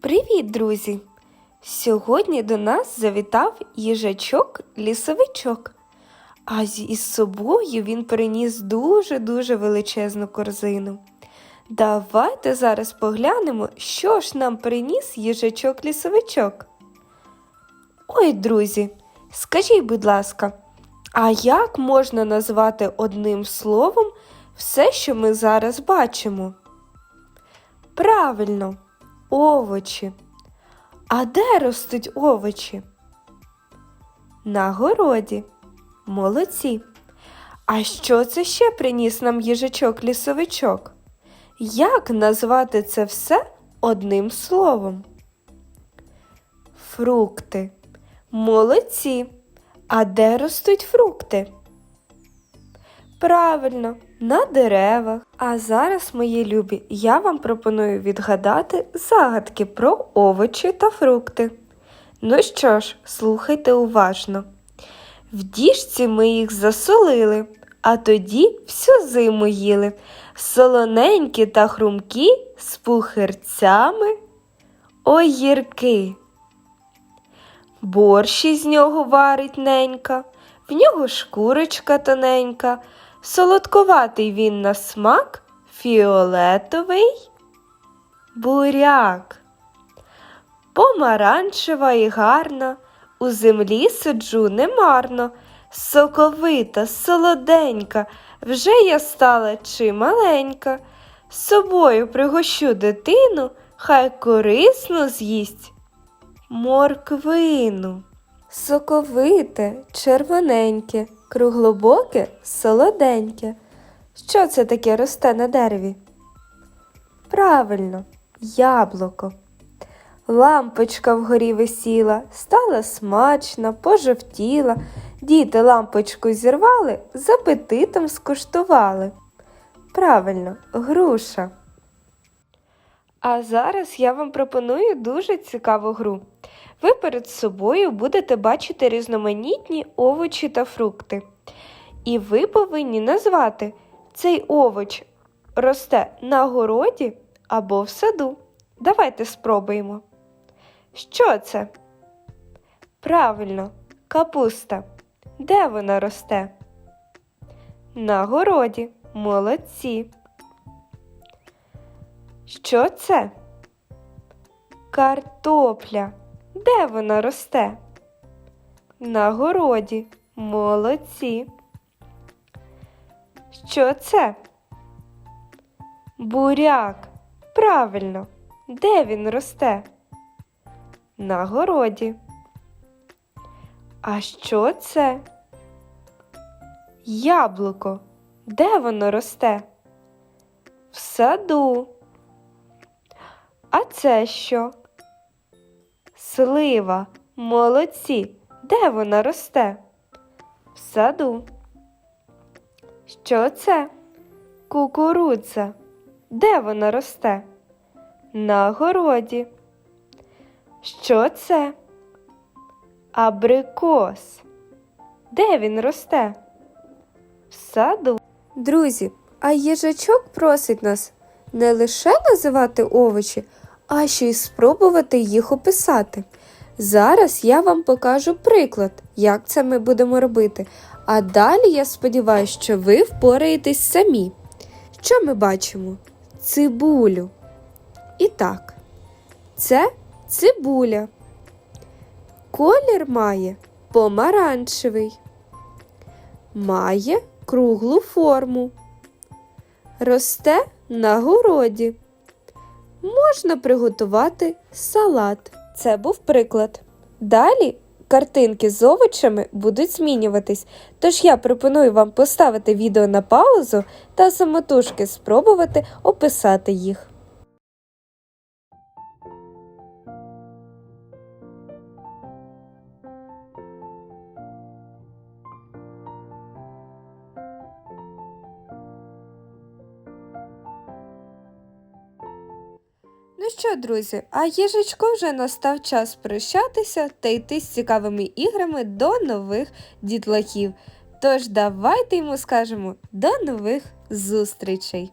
Привіт, друзі! Сьогодні до нас завітав їжачок-лісовичок, а з- із собою він приніс дуже-дуже величезну корзину. Давайте зараз поглянемо, що ж нам приніс їжачок-лісовичок. Ой, друзі, скажіть, будь ласка, а як можна назвати одним словом все, що ми зараз бачимо? Правильно, овочі. А де ростуть овочі? На городі. Молодці. А що це ще приніс нам їжачок-лісовичок? Як назвати це все одним словом? Фрукти. Молодці. А де ростуть фрукти? Правильно, на деревах. А зараз, мої любі, я вам пропоную відгадати загадки про овочі та фрукти. Ну що ж, слухайте уважно. В діжці ми їх засолили, а тоді всю зиму їли. Солоненькі та хрумкі з пухирцями огірки. Борщ із нього варить ненька, в нього шкурочка тоненька, солодкуватий він на смак, фіолетовий буряк. Помаранчева і гарна, у землі сиджу немарно, соковита, солоденька, вже я стала чималенька. З собою пригощу дитину, хай корисно з'їсть морквину. Соковите, червоненьке, круглобоке, солоденьке. Що це таке росте на дереві? Правильно, яблуко. Лампочка вгорі висіла, стала смачна, пожовтіла. Діти лампочку зірвали, з апетитом скуштували. Правильно, груша. А зараз я вам пропоную дуже цікаву гру. Ви перед собою будете бачити різноманітні овочі та фрукти. І ви повинні назвати цей овоч росте на городі або в саду. Давайте спробуємо. Що це? Правильно, капуста. Де вона росте? На городі. Молодці. Що це? Картопля. Де вона росте? На городі. Молодці. Що це? Буряк. Правильно. Де він росте? На городі. А що це? Яблуко. Де воно росте? В саду. А це що? Слива. Молодці. Де вона росте? В саду. Що це? Кукурудза. Де вона росте? На городі. Що це? Абрикос. Де він росте? В саду. Друзі, а їжачок просить нас не лише називати овочі, а ще й спробувати їх описати. Зараз я вам покажу приклад, як це ми будемо робити. А далі я сподіваюся, що ви впораєтесь самі. Що ми бачимо? Цибулю. І так, це цибуля. Колір має помаранчевий. Має круглу форму. Росте на городі. Можна приготувати салат. Це був приклад. Далі картинки з овочами будуть змінюватись, тож я пропоную вам поставити відео на паузу та самотужки спробувати описати їх. Що, друзі, а їжечку вже настав час прощатися та йти з цікавими іграми до нових дітлахів. Тож давайте йому скажемо до нових зустрічей!